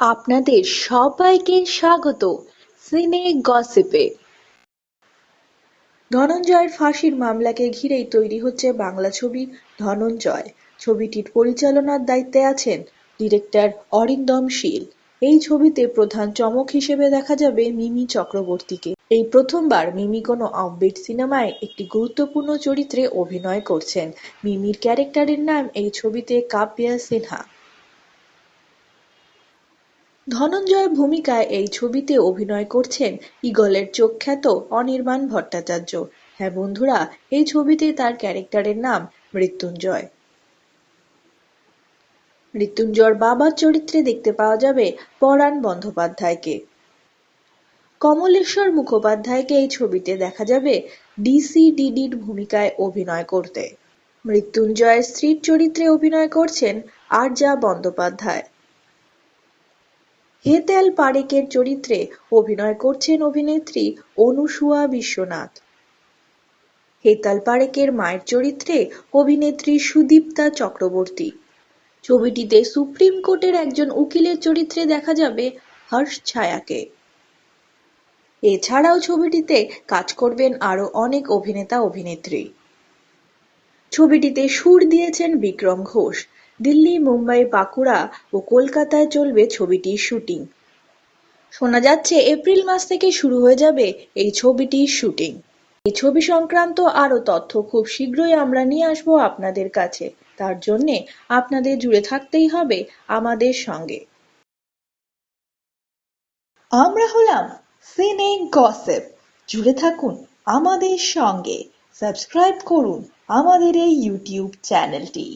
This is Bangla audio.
আপনাদের সবাইকে স্বাগত সিনে গসিপে। ধনঞ্জয়ের ফাঁসির মামলাকে ঘিরেই তৈরি হচ্ছে বাংলা ছবি ধনঞ্জয়। ছবিটির পরিচালনার দায়িত্বে আছেন ডিরেক্টর অরিন্দম শীল। এই ছবিতে প্রধান চমক হিসেবে দেখা যাবে মিমি চক্রবর্তীকে। এই প্রথমবার মিমি কোনো অফবিট সিনেমায় একটি গুরুত্বপূর্ণ চরিত্রে অভিনয় করছেন। মিমির ক্যারেক্টারের নাম এই ছবিতে কাব্যা সিনহা। ধনঞ্জয় ভূমিকায় এই ছবিতে অভিনয় করছেন ঈগলের চোখ খ্যাত অনির্বাণ ভট্টাচার্য। হ্যাঁ বন্ধুরা, এই ছবিতে তার ক্যারেক্টারের নাম মৃত্যুঞ্জয়। মৃত্যুঞ্জয়ের বাবার চরিত্রে দেখতে পাওয়া যাবে পরাণ বন্দ্যোপাধ্যায়কে। কমলেশ্বর মুখোপাধ্যায়কে এই ছবিতে দেখা যাবে ডিসিডিডির ভূমিকায় অভিনয় করতে। মৃত্যুঞ্জয়ের স্ত্রীর চরিত্রে অভিনয় করছেন আরজা বন্দ্যোপাধ্যায়। হেতেল পারেকের চরিত্রে অভিনয় করছেন অভিনেত্রী অনুসুয়া বিশ্বনাথ। হেতাল পারেকের মায়ের চরিত্রে অভিনেত্রী সুদীপ্তা চক্রবর্তী। ছবিটিতে সুপ্রিম কোর্টের একজন উকিলের চরিত্রে দেখা যাবে হর্ষ ছায়াকে। এছাড়াও ছবিটিতে কাজ করবেন আরও অনেক অভিনেতা অভিনেত্রী ছবিটিতে সুর দিয়েছেন বিক্রম ঘোষ। দিল্লি, মুম্বাই, বাঁকুড়া ও কলকাতায় চলবে ছবিটির শুটিং। শোনা যাচ্ছে এপ্রিল মাস থেকে শুরু হয়ে যাবে এই ছবিটির শুটিং। এই ছবি সংক্রান্ত আরও তথ্য খুব শীঘ্রই আমরা নিয়ে আসব আপনাদের কাছে। তার জন্যে আপনাদের জুড়ে থাকতেই হবে আমাদের সঙ্গে। আমরা হলাম সিনে গসেপ। জুড়ে থাকুন আমাদের সঙ্গে। সাবস্ক্রাইব করুন আমাদের এই ইউটিউব চ্যানেলটি।